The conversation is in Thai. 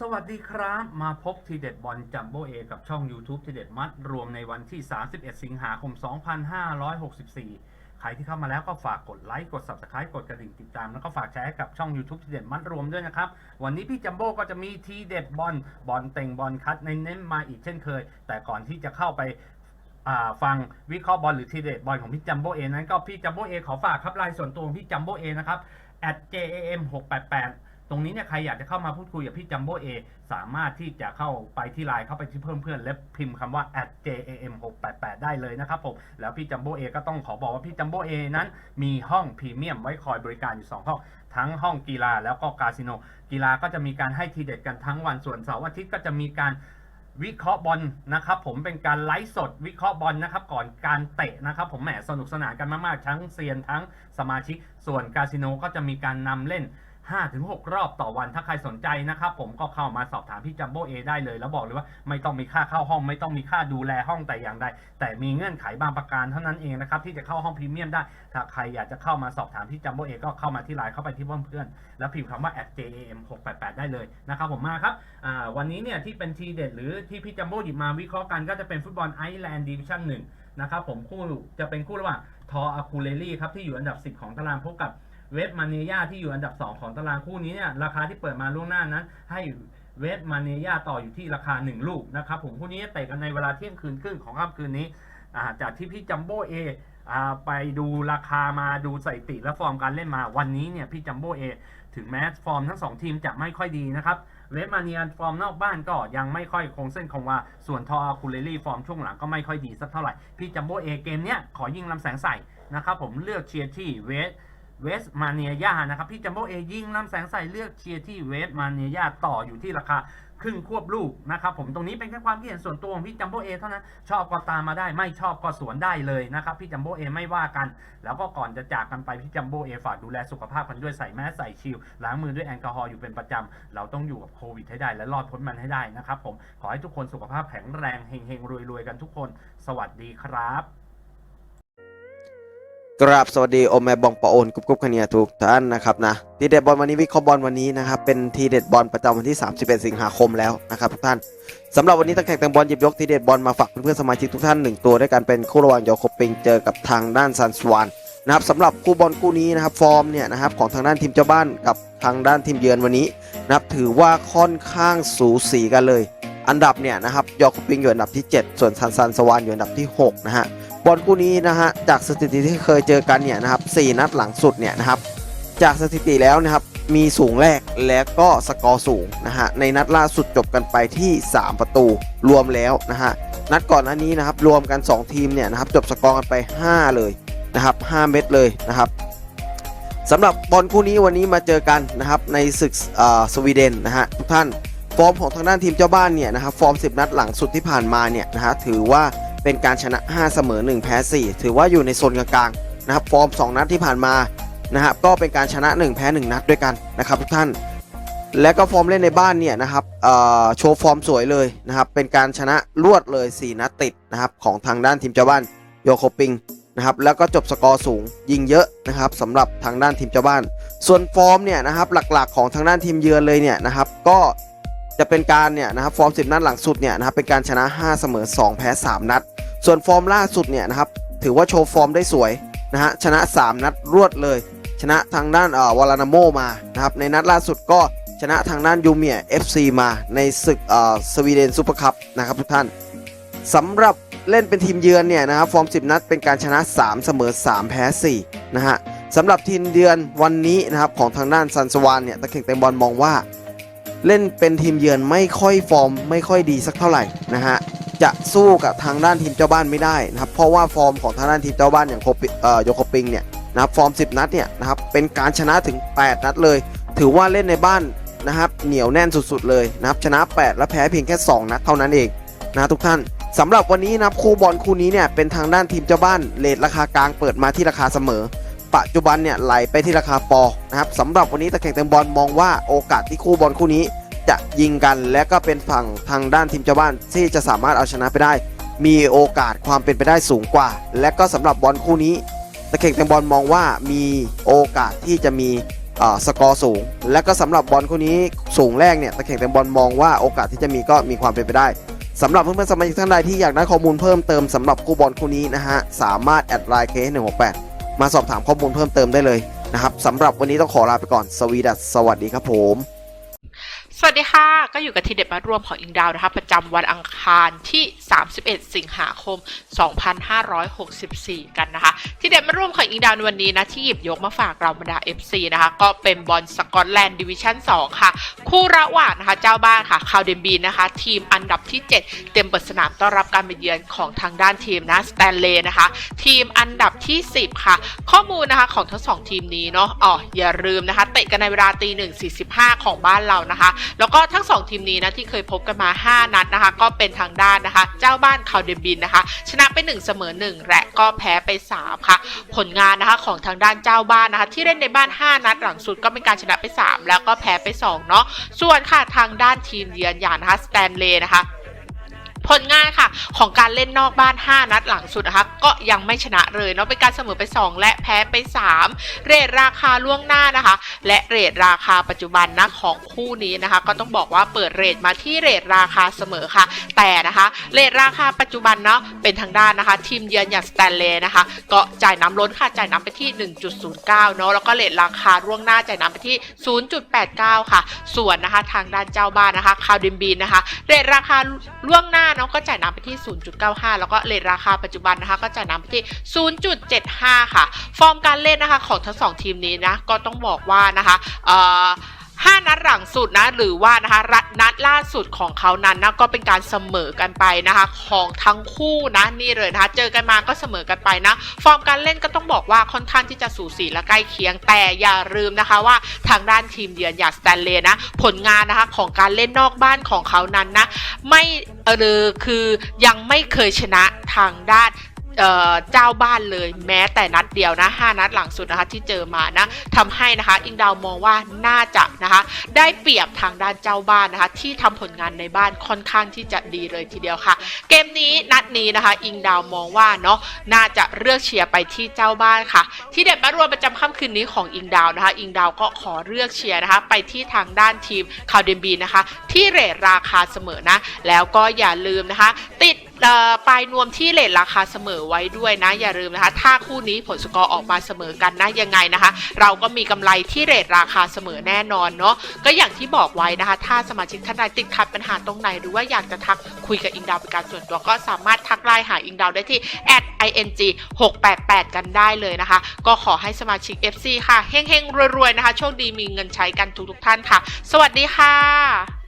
สวัสดีครับ มาพบทีเด็ดบอลจัมโบเอกับช่อง YouTube ทีเด็ดมัด รวมในวันที่ 31 สิงหาคม 2564 ใครที่เข้ามาแล้วก็ฝากกดไลค์กด Subscribe กดกระดิ่งติดตาม แล้วก็ฝากแชร์ให้กับช่อง YouTube ทีเด็ดมัดรวมด้วยนะครับ วันนี้พี่จัมโบ้ก็จะมีทีเด็ดบอลบอลเต็งบอลคัดในเน้นมาอีกเช่นเคย แต่ก่อนที่จะเข้าไปฟังวิเคราะห์บอลหรือทีเด็ดบอลของพี่จัมโบ้เอนั้นก็พี่จัมโบ้เอขอฝากครับไลน์ส่วนตัวของพี่จัมโบ้เอนะครับ at jam 688 ตรงนี้เนี่ยใครอยากจะเข้ามาพูดคุยกับพี่จัมโบ้เอสามารถที่จะเข้าไปที่ไลน์เข้าไปที่เพิ่มเพื่อนและพิมพ์คำว่า at jam 688 ได้เลยนะครับผมแล้วพี่จัมโบ้เอก็ต้องขอบอกว่าพี่จัมโบ้เอนั้นมีห้องพรีเมียมไว้คอยบริการอยู่ 2 ห้อง ทั้งห้องกีฬาแล้วก็คาสิโน กีฬาก็จะมีการให้ทีเด็ดกันทั้งวันส่วนเสาร์อาทิตย์ก็จะมีการวิเคราะห์บอลนะครับผมเป็นการไลฟ์สดวิเคราะห์บอลนะครับก่อนการเตะนะครับผมแหมสนุกสนานกันมากๆ ทั้งเซียนทั้งสมาชิก ส่วนคาสิโนก็จะมีการนำเล่น 5-6 รอบต่อวันถ้าใครสนใจนะครับผมก็เข้ามาสอบถามพี่จัมโบ้เอได้เลย แล้วบอกเลยว่าไม่ต้องมีค่าเข้าห้อง ไม่ต้องมีค่าดูแลห้องแต่อย่างใดแต่มีเงื่อนไขบางประการเท่านั้นเองนะครับที่จะเข้าห้องพรีเมียมได้ ถ้าใครอยากจะเข้ามาสอบถามพี่จัมโบ้เอก็เข้ามาที่ไลน์เข้าไปที่เพื่อนๆแล้วพิมพ์คำว่า @jam 688 ได้เลยนะครับผมมาครับวันนี้เนี่ยที่เป็นทีเด็ดหรือที่พี่จัมโบ้หยิบมาวิเคราะห์กันก็จะเป็นฟุตบอลไอร์แลนด์ดิวิชั่นหนึ่งนะครับผมคู่จะเป็นคู่ระหว่างทออาคูเลลี่ครับที่อยู่อันดับ 10 ของตารางพบกับ เวฟมาเนียที่อยู่อันดับ 2 ของตารางคู่นี้เนี่ยราคาที่เปิดมาล่วงหน้านั้น ให้เวฟมาเนียต่ออยู่ที่ราคา 1 ลูกนะครับผมคู่นี้เตะกันในเวลาเที่ยงคืนครึ่งของค่ำคืนนี้าจากที่พี่จัมโบ้เอไปดูราคามาดูสถิติและฟอร์มการเล่นมาวันนี้เนี่ยพี่จัมโบ้เอถึงแม้ฟอร์มทั้งสองทีมจะไม่ค่อยดีนะครับเวฟมาเนียฟอร์มนอกบ้านก็ยังไม่ค่อยคงเส้นคงวาส่วนทออาคูเลลี่ฟอร์มช่วงหลังก็ไม่ค่อยดีสักเท่าไหร่ พี่จัมโบ้เอเกมเนี้ยขอยิงลำแสงใส่นะครับผมเลือกเชียร์ที่เวส เวสมาเนียานะครับพี่จัมโบ้เอยิงลำแสงใส่เลือกเชียร์ที่เวสมาเนียาต่ออยู่ที่ราคาครึ่งควบลูกนะครับผมตรงนี้เป็นแค่ความคิดเห็นส่วนตัวของพี่จัมโบ้เอเท่านั้น ชอบก็ตามมาได้ไม่ชอบก็สวนได้เลยนะครับพี่จัมโบ้เอไม่ว่ากัน แล้วก็ก่อนจะจากกันไปพี่จัมโบ้เอฝากดูแลสุขภาพกันด้วยใส่แมสใส่ชิลล้างมือด้วยแอลกอฮอล์อยู่เป็นประจำ เราต้องอยู่กับโควิดให้ได้และรอดพ้นมันให้ได้นะครับผมขอให้ทุกคนสุขภาพแข็งแรงเฮงๆรวยๆกันทุกคน สวัสดีครับ กราบสวัสดีโอแม่บองปะโอนกรุบกรุบขเนียทุกท่านนะครับนะทีเด็ดบอลวันนี้วิเคราะห์บอลวันนี้นะครับเป็นทีเด็ดบอลประจำวันที่ 31 สิงหาคมแล้วนะครับทุกท่านสำหรับวันนี้ตะแข่งแตงบอลหยิบยกทีเด็ดบอลมาฝากเพื่อนๆสมาชิกทุกท่านหนึ่งตัวด้วยกันเป็นคู่ระหว่างโยโคปิงเจอกับทางด้านซันสวานนะครับสำหรับคู่บอลคู่นี้นะครับฟอร์มเนี่ยนะครับของทางด้านทีมเจ้าบ้านกับทางด้านทีมเยือนวันนี้นะครับถือว่าค่อนข้างสูสีกันเลย อันดับเนี่ยนะครับยโคปิงอยู่อันดับที่ 7 ส่วนซันซันสวานอยู่อันดับที่6นะฮะ บอลคู่นี้นะฮะจากสถิติที่เคยเจอกันเนี่ยนะครับ4นัดหลังสุดเนี่ยนะครับจากสถิติแล้วนะครับมีสูงแรกและก็สกอร์สูงนะฮะในนัดล่าสุดจบกันไปที่ 3 ประตูรวมแล้วนะฮะนัดก่อนหน้านี้นะครับรวมกัน 2 ทีมเนี่ยนะครับจบสกอร์กันไป 5 เลยนะครับ 5 เม็ดเลยนะครับสำหรับบอลคู่นี้วันนี้มาเจอกันนะครับในศึกสวีเดนนะฮะทุกท่านฟอร์มของทางด้านทีมเจ้าบ้านเนี่ยนะครับฟอร์ม 10 นัดหลังสุดที่ผ่านมาเนี่ยนะฮะถือว่า เป็นการชนะ 5 เสมอ 1 แพ้ 4 ถือว่าอยู่ในโซนกลางๆนะครับฟอร์ม 2 นัดที่ผ่านมานะครับก็เป็นการชนะ 1 แพ้ 1 นัดด้วยกันนะครับทุกท่าน และก็ฟอร์มเล่นในบ้านเนี่ยนะครับโชว์ฟอร์มสวยเลยนะครับเป็นการชนะรวดเลย 4 นัดติดนะครับของทางด้านทีมเจ้าบ้านโยโคปิงนะครับแล้วก็จบสกอร์สูงยิงเยอะนะครับสำหรับทางด้านทีมเจ้าบ้าน ส่วนฟอร์มเนี่ยนะครับหลักๆของทางด้านทีมเยือนเลยเนี่ยนะครับก็ จะเป็นการเนี่ยนะครับฟอร์ม 10 นัดหลังสุดเนี่ยนะครับเป็นการชนะ 5 เสมอ 2 แพ้ 3 นัด ส่วนฟอร์มล่าสุดเนี่ยนะครับถือว่าโชว์ฟอร์มได้สวยนะฮะชนะ 3 นัดรวดเลย ชนะทางด้านเอ่อวาลานาโมมานะครับในนัดล่าสุดก็ชนะทางด้านยูเมีย FC มาในศึกเอ่อสวีเดนซูเปอร์คัพนะครับทุกท่านสำหรับเล่นเป็นทีมเยือนเนี่ยนะครับฟอร์ม 10 นัดเป็นการชนะ 3 เสมอ 3 แพ้4นะฮะสำหรับทีมเยือนวันนี้นะครับของทางด้านซันสวานเนี่ยตะเข่งเต็มบอลมองว่า เล่นเป็นทีมเยือนไม่ค่อยฟอร์ม ไม่ค่อยดีสักเท่าไหร่นะฮะจะสู้กับทางด้านทีมเจ้าบ้านไม่ได้นะครับเพราะว่าฟอร์มของทางด้านทีมเจ้าบ้านอย่างโยโคปิงเนี่ยนะครับฟอร์ม 10 นัดเนี่ยนะครับเป็นการชนะถึง 8 นัดเลย ถือว่าเล่นในบ้านนะครับเหนียวแน่นสุดๆเลยนะครับชนะ 8 และแพ้เพียงแค่ 2 นัดเท่านั้นเองนะทุกท่านสำหรับวันนี้นะครับคู่บอลคู่นี้เนี่ยเป็นทางด้านทีมเจ้าบ้านเลทราคากลางเปิดมาที่ราคาเสมอ ปัจจุบันเนี่ยไหลไปที่ราคาปอนะครับสำหรับวันนี้ตะแข่งเต็มบอลมองว่าโอกาสที่คู่บอลคู่นี้จะยิงกันและก็เป็นฝั่งทางด้านทีมเจ้าบ้านที่จะสามารถเอาชนะไปได้ มีโอกาสความเป็นไปได้สูงกว่า และก็สำหรับบอลคู่นี้ ตะเข่งแตงบอลมองว่ามีโอกาสที่จะมีอ่าสกอร์สูง และก็สำหรับบอลคู่นี้สูงแรกเนี่ยตะแข่งเต็มบอลมองว่าโอกาสที่จะมีก็มีความเป็นไปได้สำหรับเพื่อนๆสมาชิกท่านใดที่อยากได้ข้อมูลเพิ่มเติมสำหรับคู่บอลคู่นี้นะฮะสามารถแอดไลน์ K168 มาสอบถามข้อมูลเพิ่มเติมได้เลยนะครับสำหรับวันนี้ต้องขอลาไปก่อนสวีดัสสวัสดีครับผม สวัสดีค่ะ ก็อยู่กับทีเด็ดมารวมของอิงดาวนะคะ ประจำวันอังคารที่ 31 สิงหาคม 2564 กันนะคะ ทีเด็ดมารวมของอิงดาวในวันนี้นะ ที่หยิบยกมาฝากเราบรรดา FC นะคะ ก็เป็นบอลสกอตแลนด์ดิวิชั่น 2 ค่ะ คู่ระหว่างนะคะ เจ้าบ้านค่ะคาวเดนบีนะคะ ทีมอันดับที่ 7 เต็มเปิดสนามต้อนรับการมาเยือนของทางด้านทีมนะสแตนเลย์นะคะ ทีมอันดับที่ 10 ค่ะ ข้อมูลนะคะของทั้งสองทีมนี้เนาะอ๋ออย่าลืมนะคะเตะกันในเวลาตีหนึ่งสี่สิบห้าของบ้านเรานะคะแล้วก็ทั้ง 2 ทีมนี้นะที่เคยพบกันมา 5 นัดนะคะ ก็เป็นทางด้านนะคะ เจ้าบ้านคาเดนบินนะคะ ชนะไป1เสมอ1และก็แพ้ไป 3 ค่ะ ผลงานนะคะของทางด้านเจ้าบ้านนะคะ ที่เล่นในบ้าน 5 นัดหลังสุดก็เป็นการชนะไป 3 แล้วก็แพ้ไป2เนาะส่วนค่ะทางด้านทีมเยือนอย่างนะคะสแตนเลย์นะคะ ผลงานค่ะ ของการเล่นนอกบ้าน 5 นัดหลังสุดนะคะ ก็ยังไม่ชนะเลยเนาะเป็นการเสมอไป 2 และแพ้ไป 3 เรทราคาล่วงหน้านะคะ และเรทราคาปัจจุบันนะของคู่นี้นะคะ ก็ต้องบอกว่าเปิดเรทมาที่เรทราคาเสมอค่ะ แต่นะคะเรทราคาปัจจุบันเนาะเป็นทางด้านนะคะ ทีมเยือนอย่างสแตนเลย์นะคะ ก็จ่ายน้ำล้นค่ะจ่ายน้ำไปที่ 1.09 เนาะแล้วก็เรทราคาล่วงหน้าจ่ายน้ำไปที่ 0.89 ค่ะ ส่วนนะคะทางด้านเจ้าบ้านนะคะคาวดิมบีนนะคะเรทราคาล่วงหน้านาะก็จ่ายน้ำไปที่ 0.95 แล้วก็เลทราคาปัจจุบันนะคะ ก็จ่ายน้ำไปที่ 0.75 ค่ะ ฟอร์มการเล่นนะคะของทั้งสองทีมนี้นะ ก็ต้องบอกว่านะคะเอ่อ ห้านัดหลังสุดนะ หรือว่านะคะรัดนัดล่าสุดของเขานั้นนะก็เป็นการเสมอกันไปนะคะ ของทั้งคู่นะนี่เลยนะคะ เจอกันมาก็เสมอกันไปนะ ฟอร์มการเล่นก็ต้องบอกว่าค่อนข้างที่จะสูสีและใกล้เคียงแต่อย่าลืมนะคะว่าทางด้านทีมเยือนอย่างสแตนเลย์นะ ผลงานนะคะของการเล่นนอกบ้านของเขานั้นนะ ไม่เออคือยังไม่เคยชนะทางด้าน เจ้าบ้านเลยแม้แต่นัดเดียวนะห้านัดหลังสุดนะคะที่เจอมานะทำให้นะคะ อิงดาวมองว่าน่าจะนะคะ ได้เปรียบทางด้านเจ้าบ้านนะคะ ที่ทำผลงานในบ้านค่อนข้างที่จะดีเลยทีเดียวค่ะ เกมนี้นัดนี้นะคะ อิงดาวมองว่าเนาะน่าจะเลือกเชียร์ไปที่เจ้าบ้านค่ะ ที่เด็ดมารวมประจำค่ำคืนนี้ของอิงดาวนะคะ อิงดาวก็ขอเลือกเชียร์นะคะ ไปที่ทางด้านทีมคาวเดนบีนะคะ ที่เรทราคาเสมอนะ แล้วก็อย่าลืมนะคะ ติด ปลายนวมที่เลทราคาเสมอไว้ด้วยนะ อย่าลืมนะคะ ถ้าคู่นี้ผลสกอร์ออกมาเสมอกันนะยังไงนะคะ เราก็มีกำไรที่เรทราคาเสมอแน่นอนเนาะก็อย่างที่บอกไว้นะคะ ถ้าสมาชิกท่านใดติดขัดปัญหาตรงไหนหรือว่าอยากจะทักคุยกับอิงดาวเป็นการส่วนตัวก็สามารถทักไลน์หาอิงดาวได้ที่ @ing 688 กันได้เลยนะคะ ก็ขอให้สมาชิก FC ค่ะเฮงๆรวยๆนะคะโชคดีมีเงินใช้กันทุกๆท่านค่ะ สวัสดีค่ะ